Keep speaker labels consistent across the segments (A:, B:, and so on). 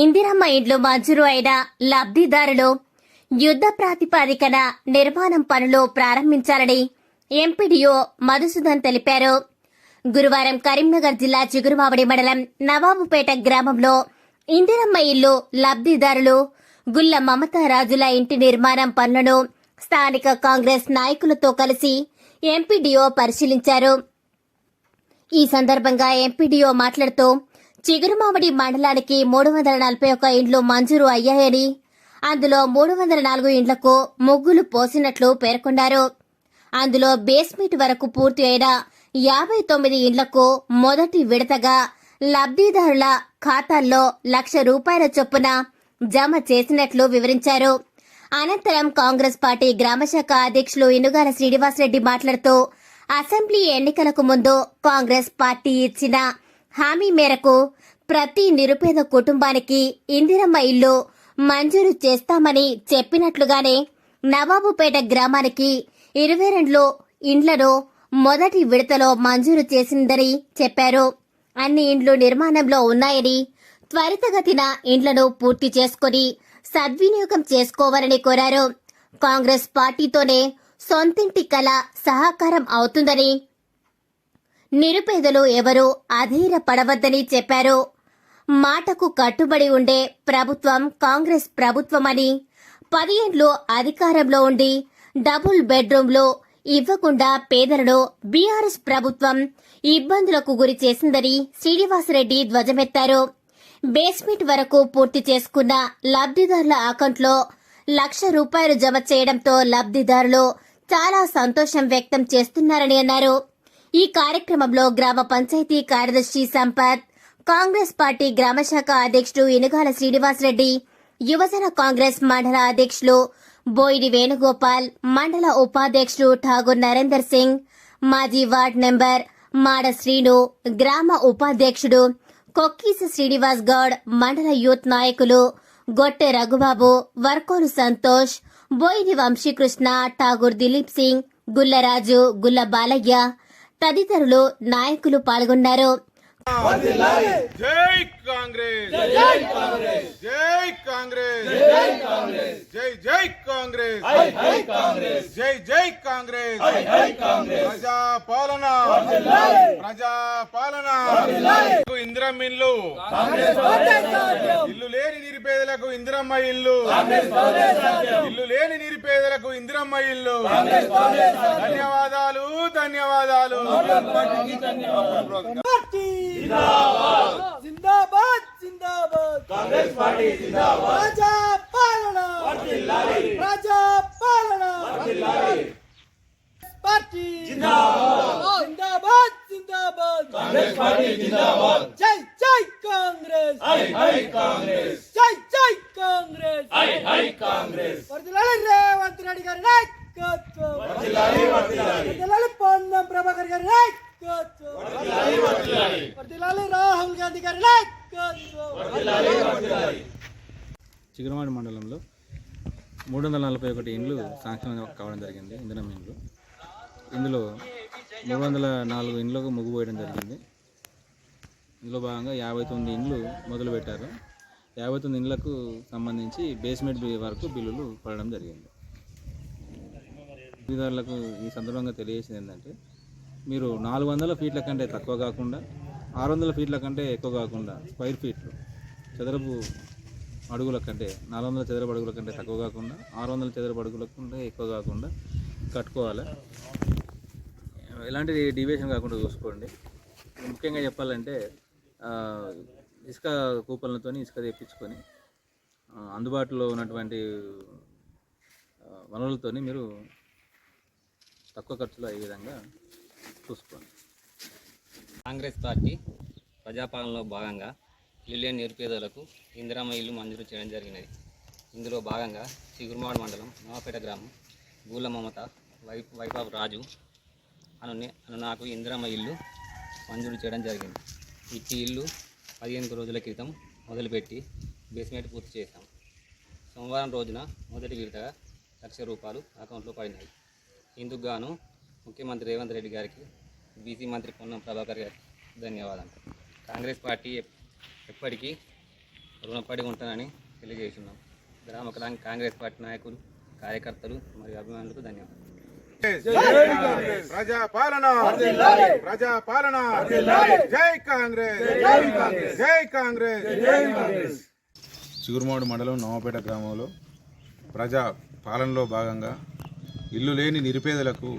A: ఇందిరమ్మ ఇండ్లు మంజూరు అయిన లబ్ధిదారులు యుద్ధ ప్రాతిపాదికన నిర్మాణం పనులు ప్రారంభించాలని ఎంపీడీఓ మధుసూదన్ తెలిపారు. గురువారం కరీంనగర్ జిల్లా చిగురుమావడి మండలం నవాబుపేట గ్రామంలో ఇందిరమ్మ ఇల్లు లబ్ధిదారులు గుల్ల మమతారాజుల ఇంటి నిర్మాణం పనులను స్థానిక కాంగ్రెస్ నాయకులతో కలిసి ఎంపీడీఓ పరిశీలించారు. ఈ సందర్భంగా ఎంపీడీఓ మాట్లాడుతూ చిగురుమామిడి మండలానికి మూడు వందల నలభై ఒక్క ఇండ్లు మంజూరు అయ్యాయని అందులో మూడు వందల నాలుగు ఇండ్లకు ముగ్గులు పోసినట్లు పేర్కొన్నారు. అందులో బేస్మెంట్ వరకు పూర్తి అయిన యాభై తొమ్మిది ఇండ్లకు మొదటి విడతగా లబ్ధిదారుల ఖాతాల్లో లక్ష రూపాయల చొప్పున జమ చేసినట్లు వివరించారు. అనంతరం కాంగ్రెస్ పార్టీ గ్రామశాఖ అధ్యక్షులు ఇనుగాల శ్రీనివాసరెడ్డి మాట్లాడుతూ అసెంబ్లీ ఎన్నికలకు ముందు కాంగ్రెస్ పార్టీ ఇచ్చిన హామీ మేరకు ప్రతి నిరుపేద కుటుంబానికి ఇందిరమ్మ ఇల్లు మంజూరు చేస్తామని చెప్పినట్లుగానే నవాబుపేట గ్రామానికి ఇరవై రెండు ఇండ్లను మొదటి విడతలో మంజూరు చేసిందని చెప్పారు. అన్ని ఇండ్లు నిర్మాణంలో ఉన్నాయని త్వరితగతిన ఇండ్లను పూర్తి చేసుకుని సద్వినియోగం చేసుకోవాలని కోరారు. కాంగ్రెస్ పార్టీతోనే సొంతింటి కళ సహకారం అవుతుందని నిరుపేదలు ఎవరూ పడవద్దని చెప్పారు. మాటకు కట్టుబడి ఉండే ప్రభుత్వం కాంగ్రెస్ ప్రభుత్వమని పదిహేండ్లు అధికారంలో ఉండి డబుల్ బెడ్రూమ్లో ఇవ్వకుండా పేదలను బీఆర్ఎస్ ప్రభుత్వం ఇబ్బందులకు గురి చేసిందని శ్రీనివాసరెడ్డి ధ్వజమెత్తారు. బేస్మెంట్ వరకు పూర్తి చేసుకున్న లబ్ధిదారుల అకౌంట్లో లక్ష రూపాయలు జమ చేయడంతో లబ్ధిదారులు చాలా సంతోషం వ్యక్తం చేస్తున్నారని అన్నారు. ఈ కార్యక్రమంలో గ్రామ పంచాయతీ కార్యదర్శి సంపత్ కాంగ్రెస్ పార్టీ గ్రామ శాఖ అధ్యక్షుడు ఇనుగాల శ్రీనివాసరెడ్డి యువజన కాంగ్రెస్ మండల అధ్యక్షులు బోయిడి వేణుగోపాల్ మండల ఉపాధ్యక్షుడు ఠాగూర్ నరేందర్ సింగ్ మాజీ వార్డ్ నెంబర్ మాడ శ్రీను గ్రామ ఉపాధ్యక్షుడు కొక్కీస శ్రీనివాస్ గౌడ్ మండల యూత్ నాయకులు గొట్టె రఘుబాబు వర్కోలు సంతోష్ బోయిని వంశీకృష్ణ ఠాగూర్ దిలీప్ సింగ్ గుల్లరాజు గుల్ల బాలయ్య తదితరులు నాయకులు పాల్గొన్నారు.
B: జై కాంగ్రెస్. జై కాంగ్రెస్. జై కాంగ్రెస్. జై కాంగ్రెస్. జై జై కాంగ్రెస్. జై జై కాంగ్రెస్. జై జై కాంగ్రెస్. జై జై కాంగ్రెస్. ప్రజా పాలన ప్రజా పాలన ఇందిరమ్మ ఇల్లు ఇల్లు లేని నిరుపేదలకు ఇందిరమ్మ ఇల్లు. ఇల్లు లేని నిరుపేదలకు ఇందిరమ్మ ఇల్లు. ధన్యవాదాలు ధన్యవాదాలు.
C: పార్టీ జిందాబాద్. జిందాబాద్ కాంగ్రెస్ పార్టీ జిందాబాద్. ప్రజా పాలన ప్రజా పాలన పార్టీ. జిందాబాద్. జిందాబాద్ జిందాబాద్. కాంగ్రెస్ పార్టీ జిందాబాద్. జై జై కాంగ్రెస్. హై హై కాంగ్రెస్. జై కాంగ్రెస్. హై హై కాంగ్రెస్. వర్ధిల్లాలి రేవంత్ రెడ్డి గారి నాయకత్వం. వర్ధిల్లాలి వర్ధిల్లాలి వర్ధిల్లాలి పొన్నం ప్రభాకర్ గారి నాయకత్వం. వర్ధిల్లాలి రాహుల్ గాంధీ గారి నాయకత్వం.
D: చిగురుమాడి మండలంలో మూడు వందల నలభై ఒకటి ఇండ్లు శాంక్షన్ కావడం జరిగింది ఇంధనం ఇండ్లు. ఇందులో మూడు వందల నాలుగు ఇండ్లకు ముగ్గు పోయడం జరిగింది. ఇందులో భాగంగా యాభై తొమ్మిది ఇండ్లు మొదలుపెట్టారు. యాభై తొమ్మిది ఇండ్లకు సంబంధించి బేస్మెంట్ వరకు బిల్లులు పడడం జరిగింది. లబ్ధిదారులకు ఈ సందర్భంగా తెలియజేసింది ఏంటంటే మీరు నాలుగు వందల ఫీట్ల కంటే తక్కువ కాకుండా ఆరు వందల ఫీట్ల కంటే ఎక్కువ కాకుండా స్క్వైర్ ఫీట్లు చదరపు అడుగుల కంటే నాలుగు వందల చదరపు అడుగుల కంటే తక్కువ కాకుండా ఆరు వందల చదరపు అడుగుల కంటే ఎక్కువ కాకుండా కట్టుకోవాలి? ఎలాంటి డివేషన్ కాకుండా చూసుకోండి. ముఖ్యంగా చెప్పాలంటే ఇసుక కూపన్లతో ఇసుక తెప్పించుకొని అందుబాటులో ఉన్నటువంటి వనరులతో మీరు తక్కువ ఖర్చులో అయ్యే విధంగా చూసుకోండి.
E: కాంగ్రెస్ పార్టీ ప్రజాపాలనలో భాగంగా ఇల్లు లేని నిరుపేదలకు ఇందిరామ ఇల్లు మంజూరు చేయడం జరిగినది. ఇందులో భాగంగా చిగురుమాడు మండలం నవాపేట గ్రామం గూల మమత వై వైభవ్ రాజు అను అను నాకు ఇందిరామ ఇల్లు మంజూరు చేయడం జరిగింది. ఇట్టి ఇల్లు పదిహేను రోజుల క్రితం మొదలుపెట్టి బేస్మెంట్ పూర్తి చేశాం. సోమవారం రోజున మొదటి విడతగా లక్ష రూపాయలు అకౌంట్లో పడినాయి. ఇందుకు గాను ముఖ్యమంత్రి రేవంత్ రెడ్డి గారికి బీసీ మంత్రి పొన్నం ప్రభాకర్ గారికి ధన్యవాదాలు. కాంగ్రెస్ పార్టీ ఎప్- ఎప్పటికీ రుణపడి ఉంటానని తెలియజేస్తున్నాం. గ్రామ కాంగ్రెస్ పార్టీ నాయకులు కార్యకర్తలు మరియు అభిమానులకు ధన్యవాదాలు.
B: ప్రజా పాలన ప్రజా పాలన జై కాంగ్రెస్. జై కాంగ్రెస్. చిగురుమాడు మండలం నవపేట గ్రామంలో ప్రజా పాలనలో భాగంగా ఇల్లు లేని నిరుపేదలకు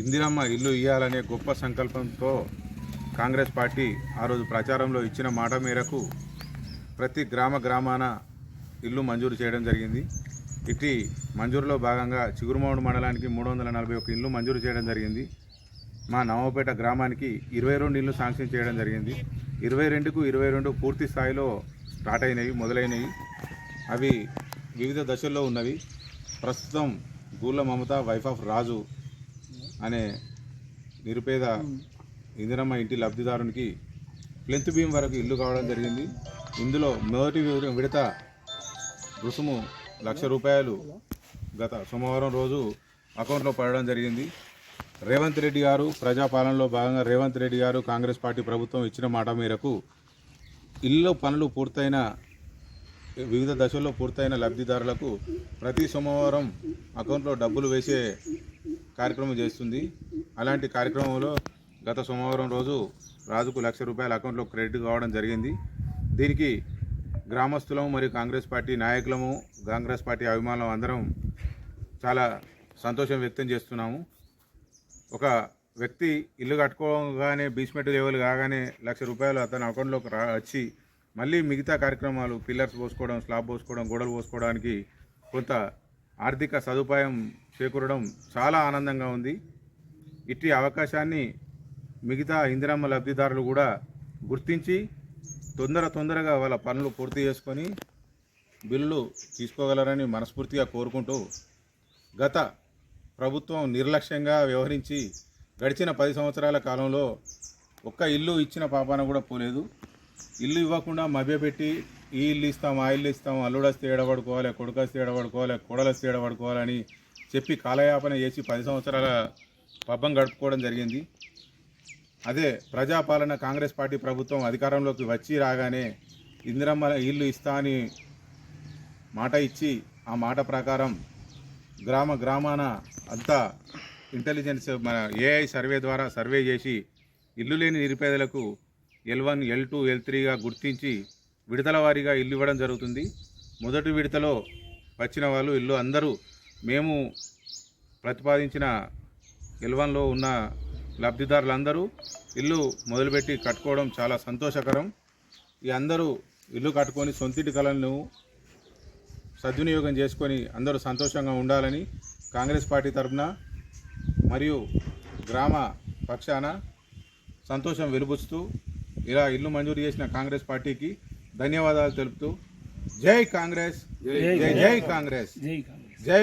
B: ఇందిరమ్మ ఇల్లు ఇవ్వాలనే గొప్ప సంకల్పంతో కాంగ్రెస్ పార్టీ ఆ రోజు ప్రచారంలో ఇచ్చిన మాట మేరకు ప్రతి గ్రామ గ్రామాన ఇల్లు మంజూరు చేయడం జరిగింది. ఇట్టి మంజూరులో భాగంగా చిగురుమావుడు మండలానికి మూడు వందల నలభై ఒక్క ఇల్లు మంజూరు చేయడం జరిగింది. మా నవపేట గ్రామానికి ఇరవై రెండు ఇల్లు శాంక్షన్ చేయడం జరిగింది. ఇరవై రెండుకు ఇరవై రెండు పూర్తి స్థాయిలో స్టార్ట్ అయినవి మొదలైనవి. అవి వివిధ దశల్లో ఉన్నవి. ప్రస్తుతం గూళ్ళ మమత వైఫ్ ఆఫ్ రాజు అనే నిరుపేద ఇందిరమ్మ ఇంటి లబ్ధిదారునికి ప్లెంత్ బీమ్ వరకు ఇల్లు కావడం జరిగింది. ఇందులో మొదటి విడత రుసుము లక్ష రూపాయలు గత సోమవారం రోజు అకౌంట్లో పడడం జరిగింది. రేవంత్ రెడ్డి గారు ప్రజాపాలనలో భాగంగా రేవంత్ రెడ్డి గారు కాంగ్రెస్ పార్టీ ప్రభుత్వం ఇచ్చిన మాట మేరకు ఇల్లు పనులు పూర్తయిన వివిధ దశల్లో పూర్తయిన లబ్ధిదారులకు ప్రతి సోమవారం అకౌంట్లో డబ్బులు వేసే కార్యక్రమం చేస్తుంది. అలాంటి కార్యక్రమంలో గత సోమవారం రోజు రాజుకు లక్ష రూపాయల అకౌంట్లో క్రెడిట్ కావడం జరిగింది. దీనికి గ్రామస్తులము మరియు కాంగ్రెస్ పార్టీ నాయకులము కాంగ్రెస్ పార్టీ అభిమానులం అందరం చాలా సంతోషం వ్యక్తం చేస్తున్నాము. ఒక వ్యక్తి ఇల్లు కట్టుకోగానే బీస్మెంట్ లెవెల్ కాగానే లక్ష రూపాయలు అతని అకౌంట్లోకి రా వచ్చి మళ్ళీ మిగతా కార్యక్రమాలు పిల్లర్స్ పోసుకోవడం స్లాబ్ పోసుకోవడం గోడలు పోసుకోవడానికి కొంత ఆర్థిక సదుపాయం చేకూరడం చాలా ఆనందంగా ఉంది. ఇట్టి అవకాశాన్ని మిగతా ఇందిరమ్మ లబ్ధిదారులు కూడా గుర్తించి తొందర తొందరగా వాళ్ళ పనులు పూర్తి చేసుకొని బిల్లులు తీసుకోగలరని మనస్ఫూర్తిగా కోరుకుంటూ గత ప్రభుత్వం నిర్లక్ష్యంగా వ్యవహరించి గడిచిన పది సంవత్సరాల కాలంలో ఒక్క ఇల్లు ఇచ్చిన పాపాన కూడా పోలేదు. ఇల్లు ఇవ్వకుండా మభ్యపెట్టి ఈ ఇల్లు ఇస్తాం ఆ ఇల్లు ఇస్తాం అల్లుడస్తే ఏడబడుకోవాలి కొడుకస్తే ఏడబడుకోవాలి కొడలస్తే ఏడబడుకోవాలని చెప్పి కాలయాపన చేసి పది సంవత్సరాల పబ్బం గడుపుకోవడం జరిగింది. అదే ప్రజాపాలన కాంగ్రెస్ పార్టీ ప్రభుత్వం అధికారంలోకి వచ్చి రాగానే ఇందిరమ్మ ఇల్లు ఇస్తా అని మాట ఇచ్చి ఆ మాట ప్రకారం గ్రామ గ్రామాన అంతా ఇంటెలిజెన్స్ మన ఏఐ సర్వే ద్వారా సర్వే చేసి ఇల్లు లేని నిరుపేదలకు L one L two L త్రీగా గుర్తించి విడతల వారీగా ఇల్లు ఇవ్వడం జరుగుతుంది. మొదటి విడతలో వచ్చిన వాళ్ళు ఇల్లు అందరూ మేము ప్రతిపాదించిన ఎల్ వన్లో ఉన్న లబ్ధిదారులందరూ ఇల్లు మొదలుపెట్టి కట్టుకోవడం చాలా సంతోషకరం. ఈ అందరూ ఇల్లు కట్టుకొని సొంతింటి కళలను సద్వినియోగం చేసుకొని అందరూ సంతోషంగా ఉండాలని కాంగ్రెస్ పార్టీ తరఫున మరియు గ్రామ పక్షాన సంతోషం వెలుబుస్తూ ఇలా ఇల్లు మంజూరు చేసిన కాంగ్రెస్ పార్టీకి ధన్యవాదాలు తెలుపుతూ జై కాంగ్రెస్ జై జై కాంగ్రెస్. జై